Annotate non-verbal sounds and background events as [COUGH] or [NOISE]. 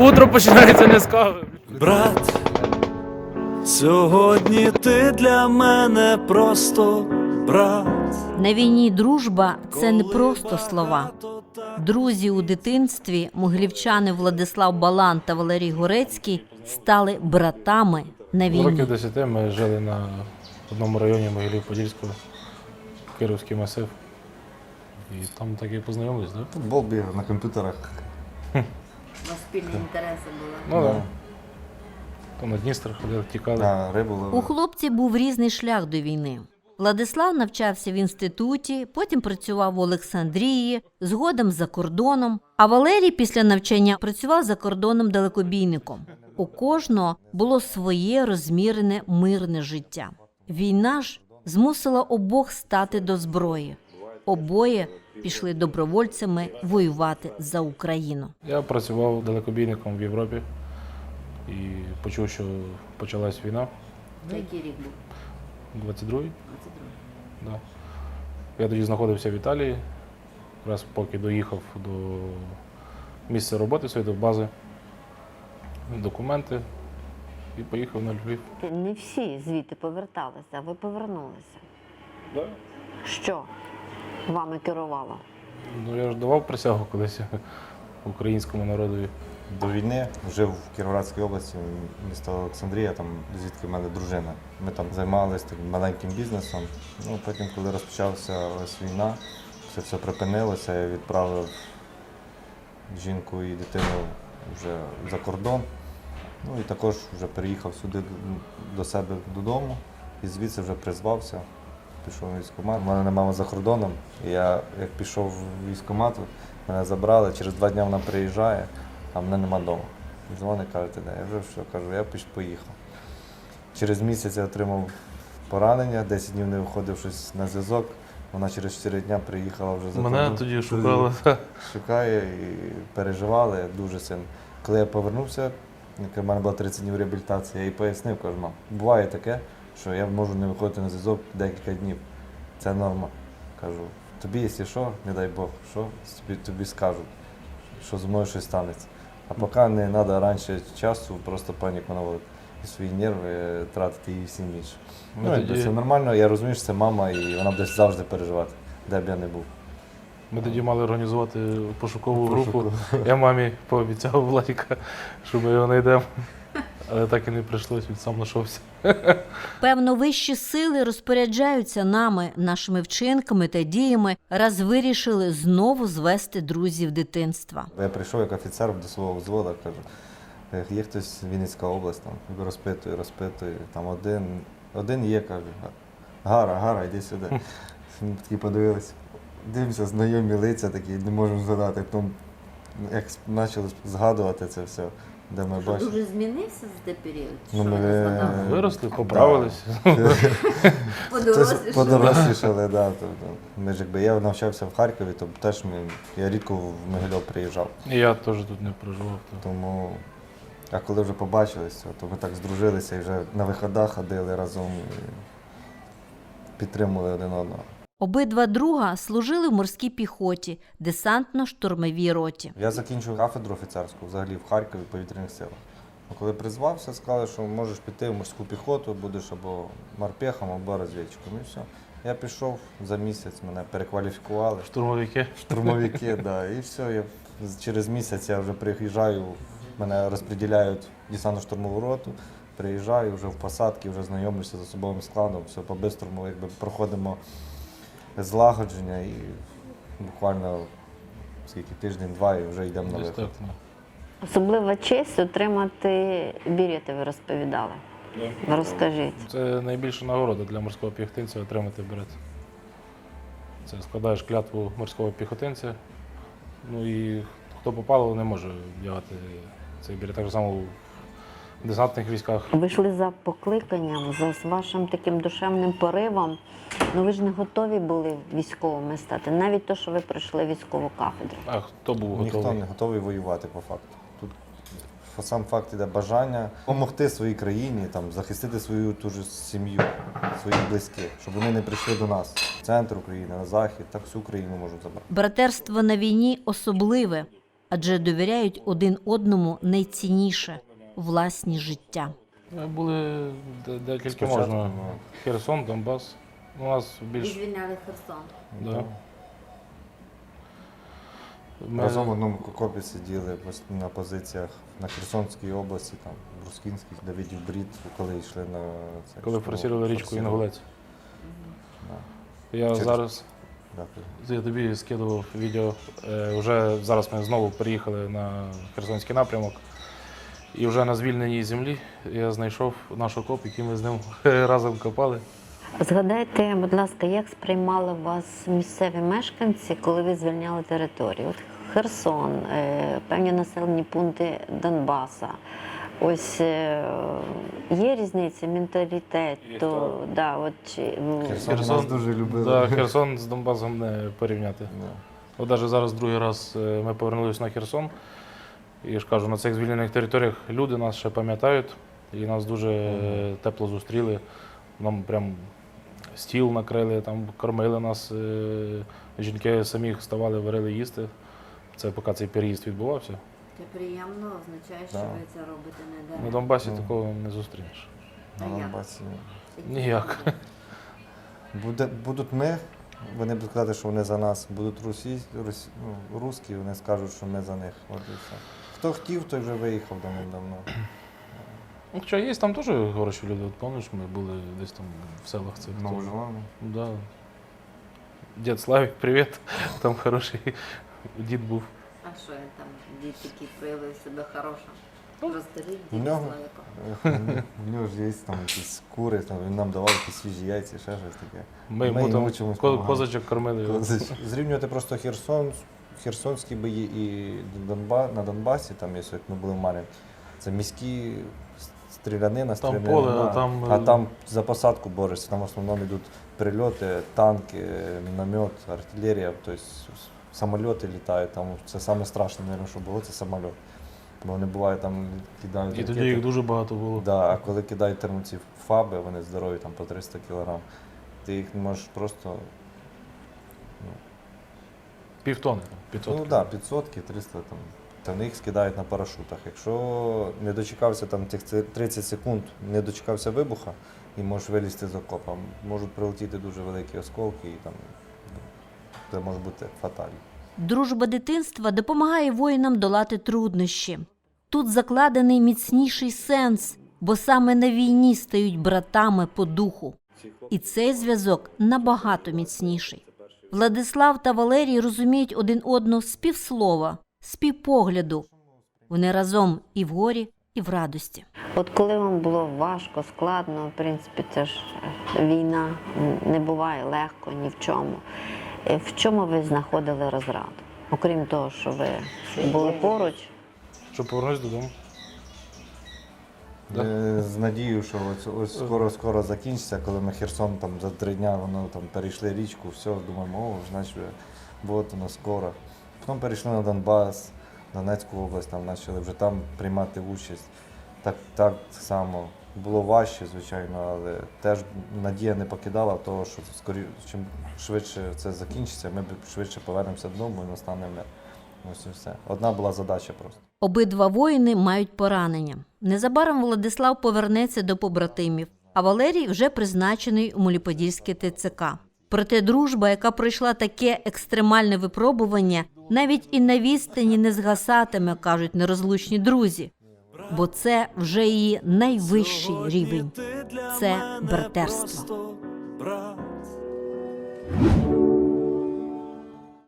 Утро починається не з кави. Брат, сьогодні ти для мене просто брат. На війні дружба це не просто слова. Друзі у дитинстві, могилівчани Владислав Балан та Валерій Горецький стали братами на війні. Років 10 ми жили на одному районі Могилів Подільського, Кировський масив. І там так і познайомились, так? Футбол бігав на комп'ютерах. У вас спільні інтереси були. Ну Да. так. То на Дністр ходили, тікали. На рибу У ловив. хлопців був різний шлях до війни. Владислав навчався в інституті, потім працював в Олександрії, згодом за кордоном. А Валерій після навчання працював за кордоном далекобійником. У кожного було своє розмірене мирне життя. Війна ж змусила обох стати до зброї. Обоє пішли добровольцями воювати за Україну. Я працював далекобійником в Європі і почув, що почалась війна. Який рік був? 22-й. Да. Я тоді знаходився в Італії, якраз поки доїхав до місця роботи своєї, до бази, документи і поїхав на Львів. Не всі звідти поверталися, а ви повернулися. Да. Що вами керувало? Ну я ж давав присягу колись [LAUGHS] українському народові. До війни жив в Кіровоградській області, місто Олександрія, там звідки в мене дружина. Ми там займалися таким маленьким бізнесом. Ну, потім, коли розпочалася ось війна, це все припинилося, я відправив жінку і дитину вже за кордон. Ну і також вже переїхав сюди до- до себе додому і звідси вже призвався. Пішов в військкомат. У мене не мама за кордоном. І я як пішов в військкомат, мене забрали, через два дні вона приїжджає, а мене нема вдома. Дзвонить, каже, ти де? Я вже що кажу, я піш- поїхав. Через місяць я отримав поранення, 10 днів не виходив щось на зв'язок. Вона через 4 дні приїхала вже за Мене тоді шукали. Шукає і переживали дуже сильно. Коли я повернувся, в мене була 30 днів реабілітації, я їй пояснив, кажу, мам, буває таке, що я можу не виходити на зв'язок декілька днів. Це норма. Кажу, тобі, якщо що, не дай Бог, що тобі, тобі скажуть, що зі мною щось станеться. А поки не треба раніше часу просто паніку наводити і свої нерви е, тратити і всім інше. Ну, якби тоді- Це нормально, я розумію, що це мама, і вона буде завжди переживати, де б я не був. Ми тоді мали організувати пошукову групу. Пошукову. Я мамі пообіцяв Владіка, що ми його знайдемо. Але так і не прийшлось, він сам знайшовся. [LAUGHS] Певно, вищі сили розпоряджаються нами, нашими вчинками та діями, раз вирішили знову звести друзів дитинства. Я прийшов як офіцер до свого взводу, кажу, «Е, є хтось Вінницька область, там, розпитую, розпитую, там один, один є, каже, Гара, Гара, йди сюди. [LAUGHS] Ми Такі подивилися. Дивимося, знайомі лиця такі, не можемо згадати. Потім, як почали згадувати це все, де ми бачили. змінився за той період? Ну, ми, Виросли, поправились. [LAUGHS] Хтось подорослішали, да. Тобто, ми ж якби я навчався в Харкові, то теж ми, я рідко в Могильов приїжджав. І я теж тут не проживав. то Тому, а коли вже побачилися, то ми так здружилися і вже на виходах ходили разом і підтримували один одного. Обидва друга служили в морській піхоті, десантно-штурмовій роті. Я закінчив кафедру офіцерську взагалі в Харкові повітряних силах. Коли призвався, сказали, що можеш піти в морську піхоту, будеш або морпехом, або розвідчиком. І все. Я пішов за місяць, мене перекваліфікували. Штурмовики. Штурмовики, [LAUGHS] да. І все, я через місяць я вже приїжджаю, мене розподіляють десантно-штурмову роту, приїжджаю вже в посадки, вже знайомлюся з особовим складом, все по-бистрому, якби проходимо злагодження і буквально скільки тиждень-два і вже йдемо на ну. Особлива честь отримати бірєти, ви розповідали. Розкажіть. Це найбільша нагорода для морського піхотинця отримати берет. Це складаєш клятву морського піхотинця. Ну і хто попало, не може вдягати цей берет. Так само в десантних військах. Ви йшли за покликанням, за вашим таким душевним поривом. Ну ви ж не готові були військовими стати, навіть то, що ви пройшли військову кафедру. А хто був Ніхто не готовий воювати по факту. Тут сам факт іде бажання допомогти своїй країні, там, захистити свою ту ж сім'ю, своїх близьких, щоб вони не прийшли до нас. В центр України, на захід, так всю Україну можуть забрати. Братерство на війні особливе. адже довіряють один одному найцінніше власні життя. Е, Були де- декілька можна. Херсон, Донбас. У нас більш. звільняли Херсон. Да. Ми- Разом в одному копі сиділи на позиціях на Херсонській області, там, Брускінській, Давидів Брід, коли йшли на це. Коли форсували річку. Інгулець. Да. Я Через- зараз Дякую. я тобі скидував відео. Е, вже зараз ми знову приїхали на Херсонський напрямок. І вже на звільненій землі я знайшов наш окоп, який ми з ним [LAUGHS] разом копали. Згадайте, будь ласка, як сприймали вас місцеві мешканці, коли ви звільняли територію? От Херсон, е, певні населені пункти Донбаса. Ось е, є різниця менталітету, да, от, чи, Херсон, Херсон- нас дуже любили. Да, Херсон з Донбасом не порівняти. Да. От навіть зараз другий раз е, ми повернулися на Херсон. І я ж кажу, на цих звільнених територіях люди нас ще пам'ятають і нас дуже е, тепло зустріли. Нам прям стіл накрили, там кормили нас. е, Жінки самі вставали, варили їсти. Це поки цей переїзд відбувався. Це приємно, означає, що Да. ви це робите не На Донбасі Ну. такого не зустрінеш. На А як? Донбасі. Ніяк. Буде, будуть ми, вони будуть казати, що вони за нас. Будуть русі, русі, ну, русські, вони скажуть, що ми за них. От і все. Хто хотів, той вже виїхав давним-давно. Ну, Хоча є там теж хороші люди. От пам'ятаєш, ми були десь там в селах цих. Нову теж. Да. Дід Славік, привіт. Там хороший дід був. А що він там дід такий проявив себе хорошим? Розкажіть У нього, у нього ж є там якісь кури, там, він нам давав якісь свіжі яйця, ще щось таке. Ми йому йому там чомусь ко- помагали. козачок кормили. його. Зрівнювати просто Херсон, Херсонські бої і Донба, на Донбасі, там, якщо як ми були в це міські стрілянина, Там стрілянина. поле, а там, а е, там за посадку борешся, там в основному йдуть прильоти, танки, міномет, артилерія, тобто самольоти літають, там це саме страшне, мабуть, що було, це самольот. Бо вони бувають там кидають І тоді ракети. їх дуже багато було. Да, а коли кидають термоці фаби, вони здорові там по 300 кг, ти їх не можеш просто. Півтони. там, 500. Ну так, да, 500, 300 там. Та вони їх скидають на парашутах. Якщо не дочекався там тих ці- 30 секунд, не дочекався вибуха і можеш вилізти з окопа, можуть прилетіти дуже великі осколки і там ну, це може бути фатально. Дружба дитинства допомагає воїнам долати труднощі. Тут закладений міцніший сенс, бо саме на війні стають братами по духу. І цей зв'язок набагато міцніший. Владислав та Валерій розуміють один одного з півслова, з півпогляду. Вони разом і в горі, і в радості. От коли вам було важко, складно, в принципі, це ж е, війна не буває легко ні в чому. Е, В чому ви знаходили розраду? Окрім того, що ви були поруч, Щоб повернутися додому. Е, З надією, що ось, ось скоро скоро закінчиться, коли ми Херсон там за три дня воно там перейшли річку, все, думаємо, о, значить, от воно скоро. Потім перейшли на Донбас, Донецьку область, там почали вже там приймати участь. Так, так само. Було важче, звичайно, але теж надія не покидала того, що скорі, чим швидше це закінчиться, ми швидше повернемося додому і настане мир. Ось і все. Одна була задача просто. Обидва воїни мають поранення. Незабаром Владислав повернеться до побратимів, а Валерій вже призначений у Моліподільське ТЦК. Проте дружба, яка пройшла таке екстремальне випробування, навіть і на відстані не згасатиме, кажуть нерозлучні друзі. Бо це вже її найвищий рівень. Це братерство.